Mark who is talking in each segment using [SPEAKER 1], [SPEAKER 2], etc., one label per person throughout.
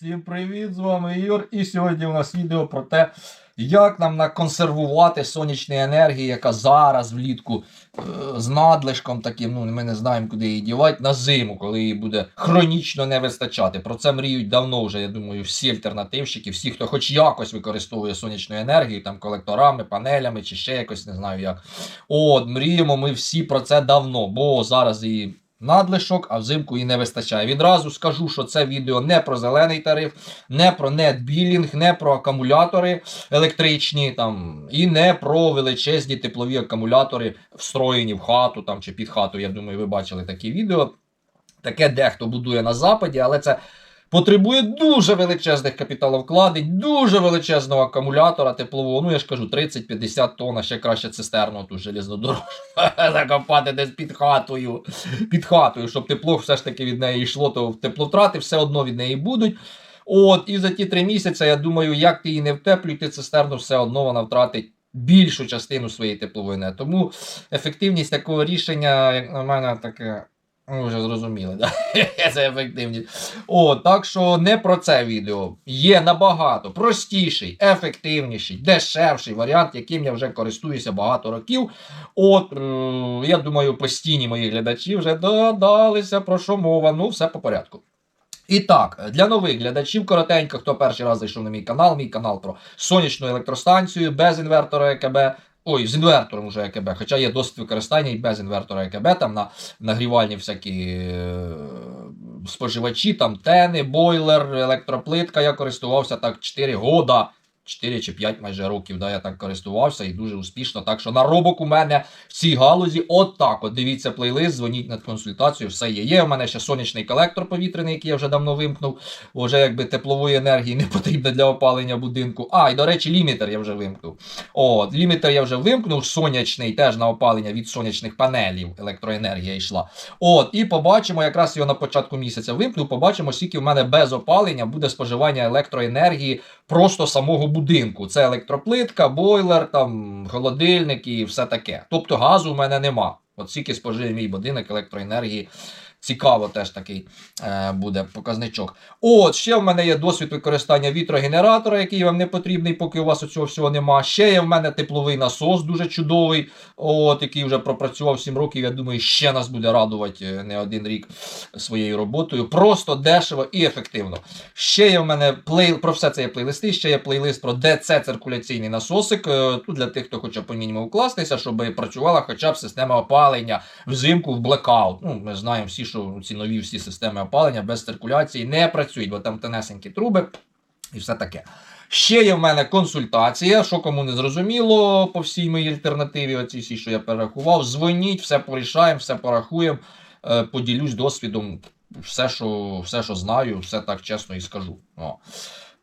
[SPEAKER 1] Всім привіт! З вами Ігор. І сьогодні у нас відео про те, як нам наконсервувати сонячну енергію, яка зараз влітку е, з надлишком таким, ну ми не знаємо, куди її дівати, на зиму, коли її буде хронічно не вистачати. Про це мріють давно вже, я думаю, всі альтернативщики, всі, хто хоч якось використовує сонячну енергію, там колекторами, панелями чи ще якось, не знаю як. От, мріємо ми всі про це давно, бо зараз її надлишок, а взимку і не вистачає. Відразу скажу, що це відео не про зелений тариф, не про нетбілінг, не про акумулятори електричні там, і не про величезні теплові акумулятори, встроєні в хату там, чи під хату. Я думаю, ви бачили такі відео. Таке дехто будує на западі, але це потребує дуже величезних капіталовкладень, дуже величезного акумулятора теплового. Ну я ж кажу, 30-50 тонн, а ще краще цистерну ту железнодорожну закопати десь під хатою. Під хатою, щоб тепло все ж таки від неї йшло, то тепловтрати все одно від неї будуть. От, і за ті три місяці, я думаю, як ти її не втеплюй, ти цистерну все одно вона втратить більшу частину своєї теплової. Тому ефективність такого рішення, як на мене, таке. Ви вже зрозуміли, да? це ефективність. О, так що не про це відео. Є набагато простіший, ефективніший, дешевший варіант, яким я вже користуюся багато років. От, е, я думаю, постійні мої глядачі вже додалися, про що мова. Ну, все по порядку. І так, для нових глядачів коротенько, хто перший раз зайшов на мій канал, мій канал про сонячну електростанцію без інвертора ЕКБ. Ой, з інвертором вже ЕКБ, хоча є досвід використання і без інвертора ЕКБ, там на нагрівальні всякі е, споживачі, там тени, бойлер, електроплитка. Я користувався так 4 года. 4 чи 5 майже років, да, я так користувався і дуже успішно. Так що наробок у мене в цій галузі от так. От дивіться плейлист, дзвоніть на консультацію, все є. Є у мене ще сонячний колектор повітряний, який я вже давно вимкнув. Вже якби теплової енергії не потрібно для опалення будинку. А, і до речі, лімітер я вже вимкнув. От, лімітер я вже вимкнув, сонячний теж на опалення від сонячних панелів. Електроенергія йшла. От, і побачимо, якраз його на початку місяця вимкнув. Побачимо, скільки в мене без опалення буде споживання електроенергії просто самого будинку. Це електроплитка, бойлер, там, холодильник і все таке. Тобто газу в мене нема. От скільки спожив мій будинок електроенергії. Цікаво, теж такий е, буде показничок. От, ще в мене є досвід використання вітрогенератора, який вам не потрібний, поки у вас цього всього нема. Ще є в мене тепловий насос, дуже чудовий, от, який вже пропрацював 7 років. Я думаю, ще нас буде радувати е, не один рік своєю роботою. Просто дешево і ефективно. Ще є в мене плей... про все це є плейлисти, ще є плейлист про ДЦ-циркуляційний насосик. Е, Тут для тих, хто хоче по мінімуму вкластися, щоб працювала хоча б система опалення взимку в блекаут. Ну, ми знаємо всі, що ці нові всі системи опалення без циркуляції не працюють, бо там тонесенькі труби і все таке. Ще є в мене консультація, що кому не зрозуміло по всій моїй альтернативі, оці всі, що я перерахував. Дзвоніть, все порішаємо, все порахуємо, е, поділюсь досвідом, все, що, все, що знаю, все так чесно і скажу. О.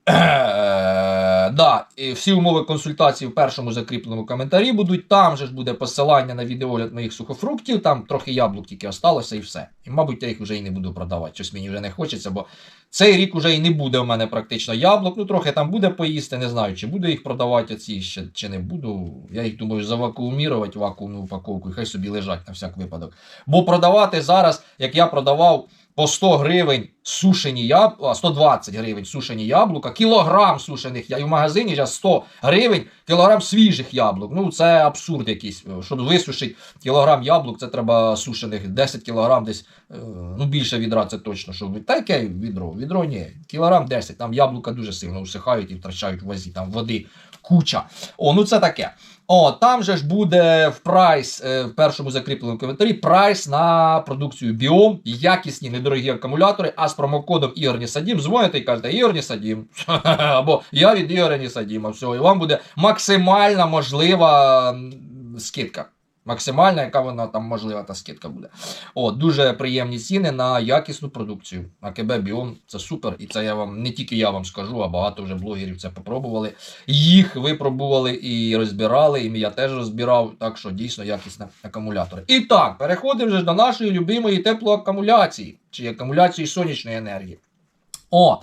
[SPEAKER 1] Е, да, і всі умови консультації в першому закріпленому коментарі будуть. Там же ж буде посилання на відеогляд моїх сухофруктів, там трохи яблук тільки осталося і все. І, мабуть, я їх вже і не буду продавати. Щось мені вже не хочеться, бо цей рік вже і не буде у мене практично яблук. Ну, трохи там буде поїсти, не знаю, чи буду їх продавати оці ще, чи не буду. Я їх думаю, завакуумірувати вакуумну упаковку і хай собі лежать на всяк випадок. Бо продавати зараз, як я продавав по 100 гривень сушені яблука, 120 гривень сушені яблука, кілограм сушених яблук. І в магазині зараз 100 гривень кілограм свіжих яблук. Ну це абсурд якийсь. Щоб висушити кілограм яблук, це треба сушених 10 кілограм десь, е, ну більше відра, це точно. Щоб... Та яке відро? Відро ні. Кілограм 10. Там яблука дуже сильно усихають і втрачають в вазі, там води куча. О, ну це таке. О, там же ж буде в прайс, е, в першому закріпленому коментарі, прайс на продукцію Біом, якісні недорогі акумулятори, а промокодом Ірні Садім дзвоните і кажете Ірні Садім. Або я від Ірні Садіма. Все, і вам буде максимально можлива скидка. Максимальна, яка вона там можлива, та скидка буде. О, дуже приємні ціни на якісну продукцію. АКБ Біом це супер. І це я вам не тільки я вам скажу, а багато вже блогерів це попробували. Їх випробували і розбирали, і я теж розбирав. Так що дійсно якісні акумулятори. І так, переходимо вже до нашої любимої теплоакумуляції чи акумуляції сонячної енергії. О,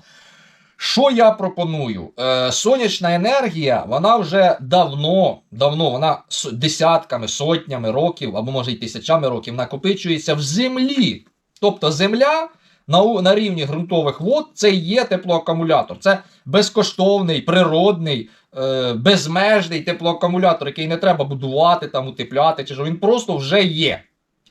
[SPEAKER 1] що я пропоную? Е, сонячна енергія, вона вже давно, давно, вона десятками, сотнями років, або може й тисячами років накопичується в землі. Тобто земля на, на рівні ґрунтових вод це є теплоакумулятор. Це безкоштовний, природний, е, безмежний теплоакумулятор, який не треба будувати, там, утепляти, чи що він просто вже є.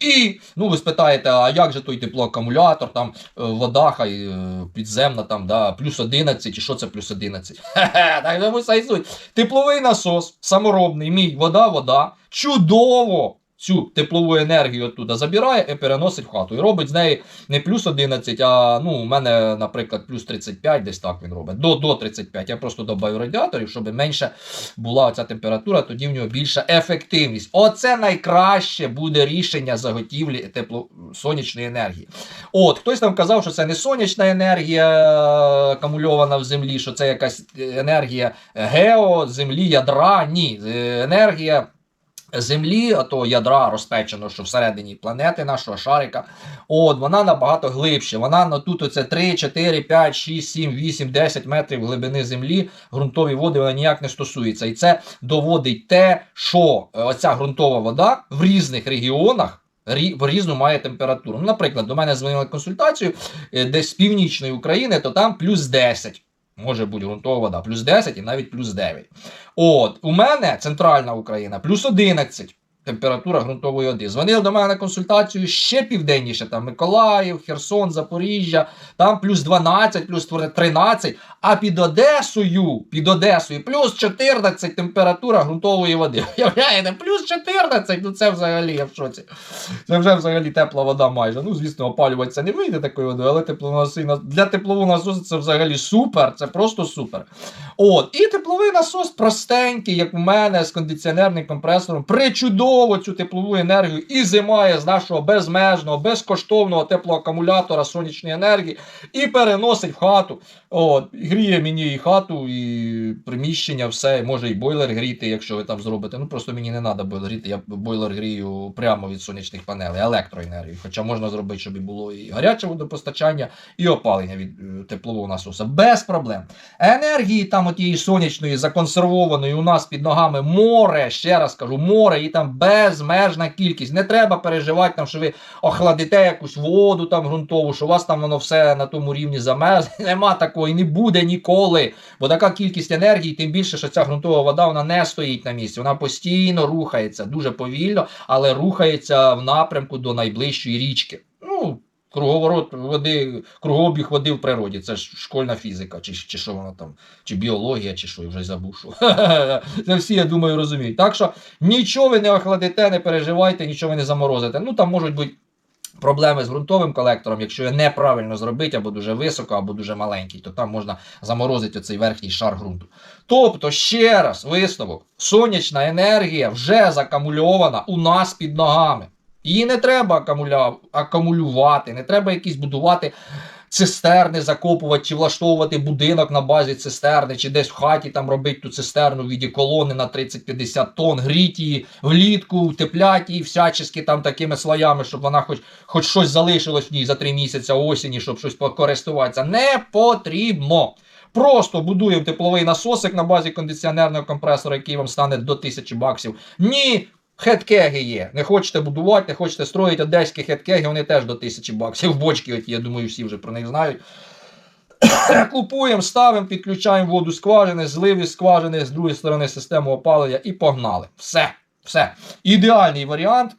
[SPEAKER 1] І ну ви спитаєте, а як же той теплоакумулятор, там е, вода хай е, підземна, там, да, плюс 11, і що це плюс 11? Хе-хе, так суть. Тепловий насос, саморобний, мій, вода, вода, чудово цю теплову енергію оттуда забирає і переносить в хату. І робить з неї не плюс 11, а ну, у мене, наприклад, плюс 35, десь так він робить. До, до 35. Я просто додаю радіаторів, щоб менше була ця температура, тоді в нього більша ефективність. Оце найкраще буде рішення заготівлі тепло сонячної енергії. От, хтось там казав, що це не сонячна енергія е, акумульована в землі, що це якась енергія гео, землі, ядра. Ні, е, енергія. Землі, а то ядра розпечено, що всередині планети нашого шарика. От, вона набагато глибше. Вона на тут оце 3, 4, 5, 6, 7, 8, 10 метрів глибини землі. Ґрунтові води вона ніяк не стосується. І це доводить те, що е, оця ґрунтова вода в різних регіонах. рі- По-різному має температуру. Ну, наприклад, до мене дзвонили консультацію е, десь з північної України, то там плюс 10. Може бути ґрунтова вода, плюс 10 і навіть плюс 9. От, у мене центральна Україна, плюс 11 температура ґрунтової води. Дзвонили до мене на консультацію ще південніше, там Миколаїв, Херсон, Запоріжжя, там плюс 12, плюс 13, а під Одесою, під Одесою плюс 14 температура ґрунтової води. Уявляєте, плюс 14, ну це взагалі я в шоці. Це вже взагалі тепла вода майже. Ну, звісно, опалюватися не вийде такою водою, але теплоносій для теплового насосу це взагалі супер, це просто супер. От, і тепловий насос простенький, як у мене, з кондиціонерним компресором, причудово цю теплову енергію і зимає з нашого безмежного, безкоштовного теплоакумулятора сонячної енергії і переносить в хату. От, гріє мені і хату, і приміщення, все, може і бойлер гріти, якщо ви там зробите. Ну просто мені не треба бойлер гріти, я бойлер грію прямо від сонячних панелей, електроенергію. Хоча можна зробити, щоб було і гаряче водопостачання, і опалення від е, теплового насоса. Без проблем. Енергії там отієї сонячної, законсервованої у нас під ногами море, ще раз кажу, море, і там безмежна кількість. Не треба переживати, там, що ви охладите якусь воду там ґрунтову, що у вас там воно все на тому рівні замерзне. Нема такого і не буде ніколи. Бо така кількість енергії, тим більше, що ця ґрунтова вода вона не стоїть на місці. Вона постійно рухається, дуже повільно, але рухається в напрямку до найближчої річки. Ну, Круговорот води, кругообіг води в природі. Це ж школьна фізика, чи, чи що воно там, чи біологія, чи що, я вже забув. Що. Це всі, я думаю, розуміють. Так що нічого ви не охладите, не переживайте, нічого ви не заморозите. Ну там можуть бути проблеми з ґрунтовим колектором, якщо його неправильно зробити, або дуже високо, або дуже маленький, то там можна заморозити оцей верхній шар ґрунту. Тобто, ще раз, висновок, сонячна енергія вже закамульована у нас під ногами. Її не треба акумулювати, не треба якісь будувати цистерни, закопувати чи влаштовувати будинок на базі цистерни, чи десь в хаті там робити ту цистерну в віді колони на 30-50 тонн, гріти її влітку, утепляти її всячески там такими слоями, щоб вона хоч, хоч щось залишилось в ній за 3 місяці осені, щоб щось покористуватися. Не потрібно. Просто будуємо тепловий насосик на базі кондиціонерного компресора, який вам стане до 1000 баксів. Ні, хеткеги є. Не хочете будувати, не хочете строїти одеські хеткеги, вони теж до 1000 баксів. Бочки, оті, я думаю, всі вже про них знають. Купуємо, ставимо, підключаємо воду скважини, злив із скважини, з другої сторони систему опалення і погнали. Все. Все. Ідеальний варіант.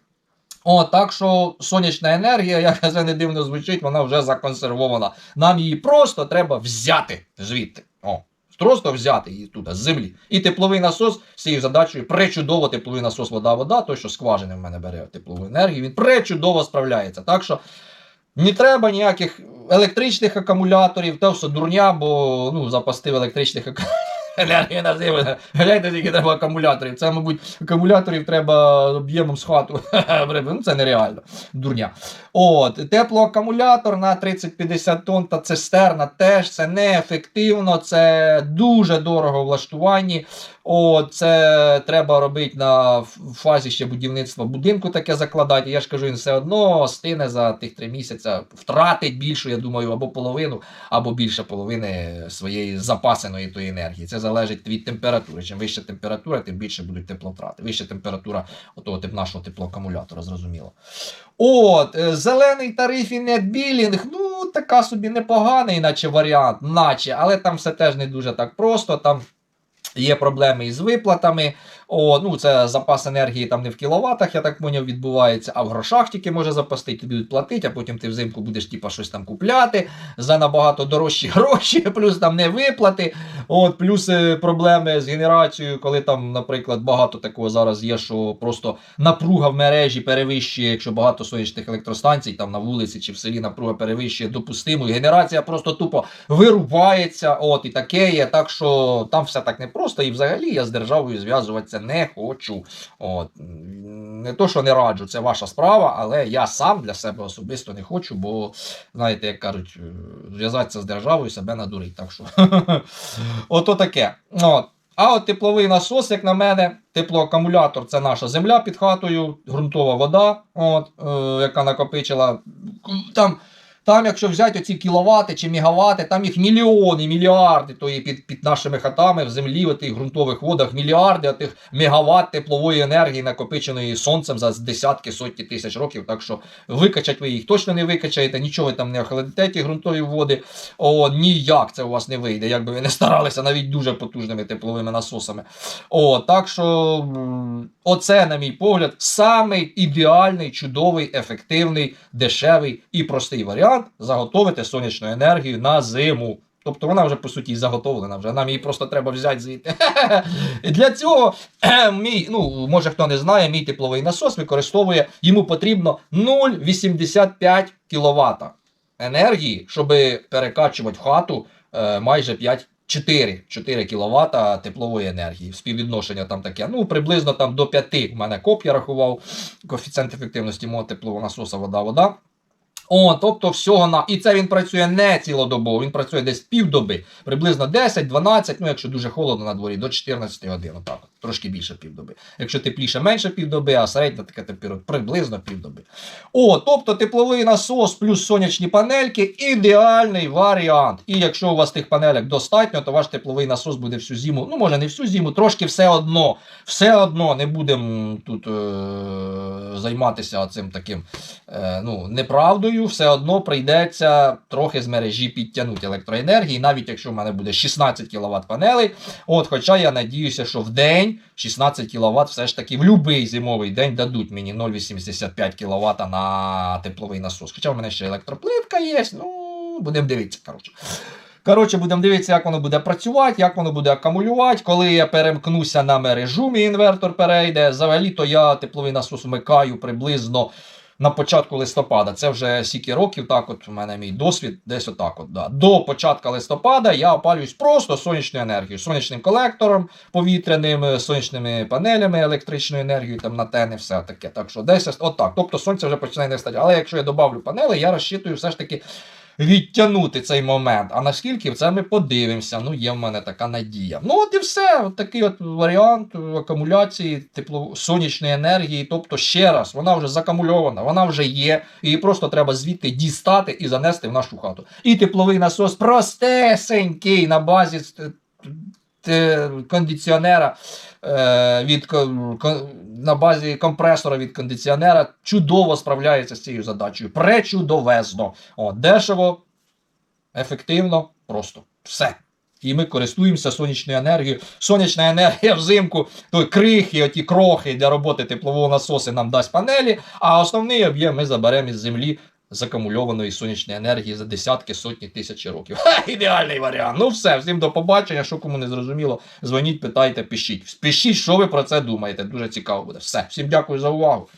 [SPEAKER 1] О, так що сонячна енергія, як це не дивно звучить, вона вже законсервована. Нам її просто треба взяти звідти. О, просто взяти її туди, з землі. І тепловий насос з цією задачею пречудово тепловий насос вода-вода, то що скважини в мене бере теплову енергію, він пречудово справляється. Так що не треба ніяких електричних акумуляторів, то все дурня, бо ну, запастив електричних акумуляторів. Енергія. Гляньте, скільки треба акумуляторів. Це, мабуть, акумуляторів треба об'ємом з хату. ну, це нереально. Дурня. От, теплоакумулятор на 30-50 тонн та цистерна теж це неефективно, це дуже дорого влаштуванні. От, це треба робити на фазі ще будівництва будинку таке закладати. Я ж кажу, він все одно стине за тих три місяці, втратить більшу, я думаю, або половину, або більше половини своєї запасеної тої енергії. Це залежить від температури. Чим вища температура, тим більше будуть теплотрати. Вища температура отого тип нашого теплоакумулятора, зрозуміло. От, е, зелений тариф і нетбілінг, ну, така собі непоганий, наче варіант, наче, але там все теж не дуже так просто. Там Є проблеми із виплатами. О, ну це запас енергії там не в кіловатах, я так поняв, відбувається, а в грошах тільки може запасти, тобі будуть платити, а потім ти взимку будеш типа, щось там купляти за набагато дорожчі гроші, плюс там не виплати. От, плюс е, проблеми з генерацією, коли там, наприклад, багато такого зараз є, що просто напруга в мережі перевищує, якщо багато сонячних електростанцій там на вулиці чи в селі напруга перевищує допустиму, і генерація просто тупо вирубається. От і таке є. Так що там все так непросто, і взагалі я з державою зв'язуватися не хочу. От. Не то, що не раджу, це ваша справа, але я сам для себе особисто не хочу, бо, знаєте, як кажуть, е, зв'язатися з державою себе надурить. Так що ото таке. От. А от тепловий насос, як на мене, теплоакумулятор це наша земля під хатою, ґрунтова вода, от, е, яка накопичила. Там, там, якщо взяти оці кіловати чи мегавати, там їх мільйони, мільярди тої під, під нашими хатами в землі, в тих ґрунтових водах, мільярди тих мегаватт теплової енергії, накопиченої сонцем за десятки, сотні тисяч років. Так що викачать ви їх точно не викачаєте, нічого ви там не охолодите, ті ґрунтові води. О, ніяк це у вас не вийде, як би ви не старалися, навіть дуже потужними тепловими насосами. О, так що оце, на мій погляд, самий ідеальний, чудовий, ефективний, дешевий і простий варіант заготовити сонячну енергію на зиму. Тобто вона вже по суті заготовлена, вже нам її просто треба взяти звідти. Для цього мій, ну може хто не знає, мій тепловий насос використовує, йому потрібно 0,85 кВт енергії, щоб перекачувати в хату е, майже 5 4, 4 кВт теплової енергії. Співвідношення там таке. Ну, приблизно там до 5. У мене коп я рахував. Коефіцієнт ефективності мого теплового насоса вода-вода. О, тобто всього на. І це він працює не цілодобово, він працює десь півдоби, приблизно 10-12, ну якщо дуже холодно на дворі, до 14 годин. Отак, от, трошки більше півдоби. Якщо тепліше, менше півдоби, а середня така температура приблизно півдоби. О, тобто тепловий насос плюс сонячні панельки ідеальний варіант. І якщо у вас тих панелек достатньо, то ваш тепловий насос буде всю зиму. Ну, може, не всю зиму, трошки все одно. Все одно не будемо тут е- займатися цим таким е- ну, неправдою. Все одно прийдеться трохи з мережі підтягнути електроенергії, навіть якщо в мене буде 16 кВт панелей. От, Хоча я надіюся, що в день 16 кВт все ж таки в будь-який зимовий день дадуть мені 0,85 кВт на тепловий насос. Хоча в мене ще електроплитка є, ну, будемо дивитися. коротше. Коротше, будемо дивитися, як воно буде працювати, як воно буде акумулювати. Коли я перемкнуся на мережу, мій інвертор перейде. Взагалі-то я тепловий насос вмикаю приблизно на початку листопада. Це вже скільки років, так от у мене мій досвід, десь отак. от, да. До початку листопада я опалююсь просто сонячною енергією, сонячним колектором повітряним, е, сонячними панелями, електричною енергією, там на тени, все таке. Так що десь отак. Тобто сонце вже починає не стати. Але якщо я добавлю панели, я розчитую все ж таки. Відтягнути цей момент. А наскільки це ми подивимося? Ну, є в мене така надія. Ну, от і все. От такий от варіант акумуляції тепло сонячної енергії. Тобто, ще раз, вона вже закамульована, вона вже є. Її просто треба звідти дістати і занести в нашу хату. І тепловий насос простесенький на базі т- кондиціонера. е, Від на базі компресора від кондиціонера чудово справляється з цією задачею. Пречудовезно. О, дешево, ефективно, просто все. І ми користуємося сонячною енергією. Сонячна енергія взимку, то крихи, оті крохи для роботи теплового насосу нам дасть панелі, а основний об'єм ми заберемо із землі закамульованої сонячної енергії за десятки, сотні тисячі років. Ха, ідеальний варіант. Ну все, всім до побачення. Що кому не зрозуміло, дзвоніть, питайте, пишіть. Пишіть, що ви про це думаєте. Дуже цікаво буде. Все, всім дякую за увагу.